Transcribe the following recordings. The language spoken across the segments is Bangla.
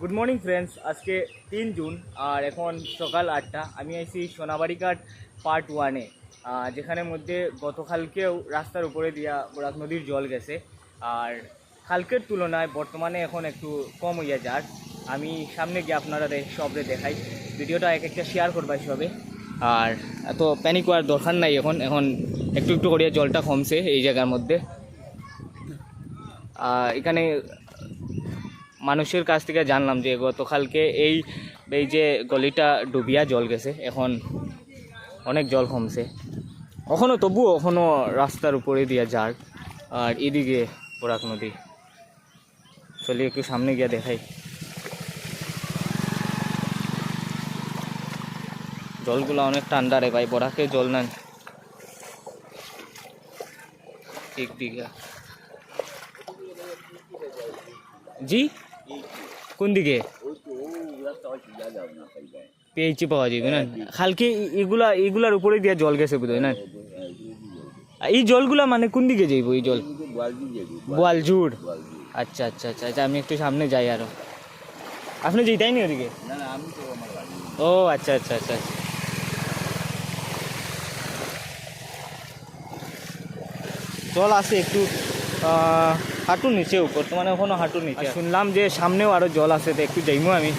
গুড মর্নিং ফ্রেন্ডস আজকে তিন জুন, আর এখন সকাল আটটা। আমি আইছি সোনাবাড়িঘাট পার্ট ওয়ানে যেখানে মধ্যে গতকালকেও রাস্তার উপরে দিয়া বরাক নদীর জল গেছে। আর কালকের তুলনায় বর্তমানে এখন একটু কম হইয়া যার। আমি সামনে গিয়ে আপনারা সবরে দেখাই। ভিডিওটা এক একটা শেয়ার করবাই সবে। আর এত প্যানিক হওয়ার দরকার নাই এখন। এখন একটু একটু করিয়া জলটা কমছে এই জায়গার মধ্যে। এখানে মানুষের কাছ থেকে জানলাম যে গতকালকে এই এই যে গলিটা ডুবিয়া জল গেছে, এখন অনেক জল কমছে। এখনও তবুও এখনও রাস্তার উপরে দিয়া যার, আর এদিকে বরাক নদী। চলি একটু সামনে গিয়ে দেখাই। জলগুলো অনেক ঠান্ডা রে ভাই বরাকে জল নেন জি? কোন দিকে পেয়েছি পাওয়া যাবে না? কালকে এ- এগুলা, এগুলার উপরে দিয়ে জল গেছে বোধহয়, না? এই জলগুলা মানে কোন দিকে যাইব এই জল? গোয়ালজুড় আচ্ছা আচ্ছা আচ্ছা আচ্ছা আমি একটু সামনে যাই আরও। আপনি যেটাই নি ওদিকে? ও আচ্ছা আচ্ছা আচ্ছা আচ্ছা। জল আছে একটু হাঁটুর নিচেও বর্তমানে এখনও হাঁটুর নিচে শুনলাম যে সামনেও আরও জল আছে তো একটু যাইমু আমি।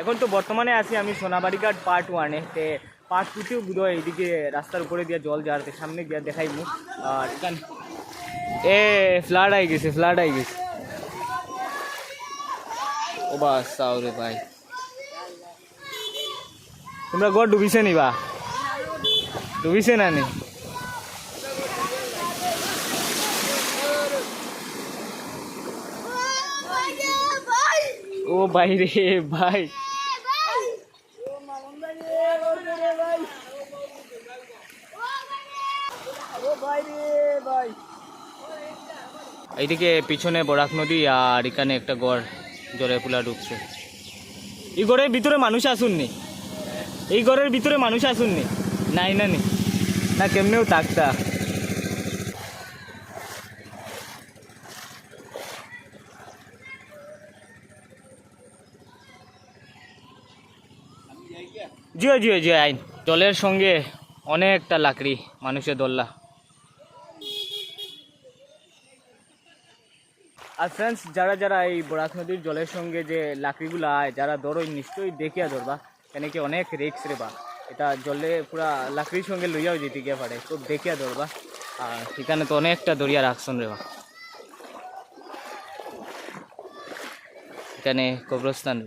এখন তো বর্তমানে আছি আমি সোনাবাড়িঘাট পার্ট ওয়ানে তে পার্ট টুতেও বোধহয় এইদিকে রাস্তার উপরে দিয়ে জল যাওয়ার সামনে গিয়ে দেখাইমু। আর এখান এ ফ্লাড আই গেছে ফ্লাড আই গেছে। ও বাস ভাই। তোমরা গড় ডুবিছে নিবা ডুবিছে না নি? ও ভাই রে ভাই। এইদিকে পিছনে বরাক নদী আর এখানে একটা গড় জলে পুলা ডুবছে। এই গড়ের ভিতরে মানুষ আসুননি এই ঘরের ভিতরে মানুষ আসুননি নাই না না, কেমনেও থাকতা জিও জিও জিও, আইন। জলের সঙ্গে অনেকটা লাকড়ি মানুষের দোল্লা। আর ফ্রেন্ডস যারা যারা এই বরাক নদীর জলের সঙ্গে যে লাকড়িগুলো আয়, যারা ধরো, নিশ্চয়ই দেখিয়া ধরবা, কেন কি অনেক রিক্স রে বা। এটা জলে পুরা লাকড়ির সঙ্গে লইয়াও যেতে গিয়ে পারে খুব দেখিয়া ধরবা আর সেখানে তো অনেকটা দরিয়া রাখছন রে বা এখানে কবরস্থান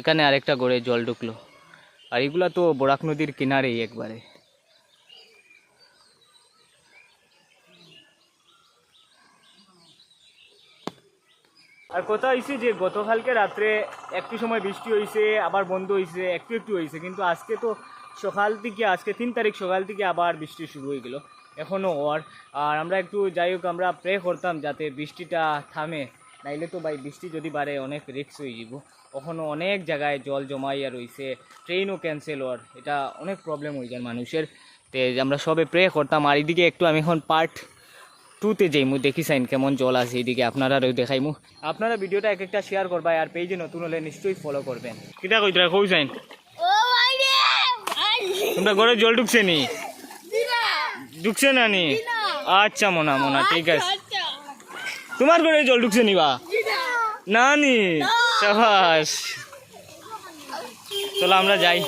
এখানে আরেকটা গড়ে জল ঢুকলো। আর এগুলা তো বরাক নদীর কিনারেই একবারে। আর কথা হয়েছে যে গতকালকে রাত্রে একটু সময় বৃষ্টি হয়েছে আবার বন্ধ হয়েছে একটু একটু হয়েছে কিন্তু আজকে তো সকাল থেকে, আজকে তিন তারিখ সকাল থেকে আবার বৃষ্টি শুরু হয়ে গেল এখনও ওর আর আমরা একটু যাই হোক, আমরা প্রে করতাম যাতে বৃষ্টিটা থামে, নাইলে তো ভাই বৃষ্টি যদি বাড়ে, অনেক রিক্স হয়ে যাব কখনো অনেক জায়গায় জল জমাইয়া রয়েছে ট্রেনও ক্যান্সেল হওয়ার, এটা অনেক প্রবলেম হয়ে যায় মানুষের। তে আমরা সবে প্রে করতাম, আর এদিকে একটু আমি এখন পার্ট টুতে যাইমু দেখি সাইন কেমন জল আছে এইদিকে আপনারা দেখাইমু আপনারা ভিডিওটা এক একটা শেয়ার করবা আর পেজে নতুন হলে নিশ্চয়ই ফলো করবেন। কিটা কইতরা কই সাইন ও ভাই রে ভাই তোমরা ঘরে জল ঢুকছে নি? ঢুকছে না নি? আচ্ছা মোনা মোনা ঠিক আছে। আচ্ছা। তোমার ঘরে জল ঢুকছে নি বা? না? নি। সাবাস। চলো আমরা যাই।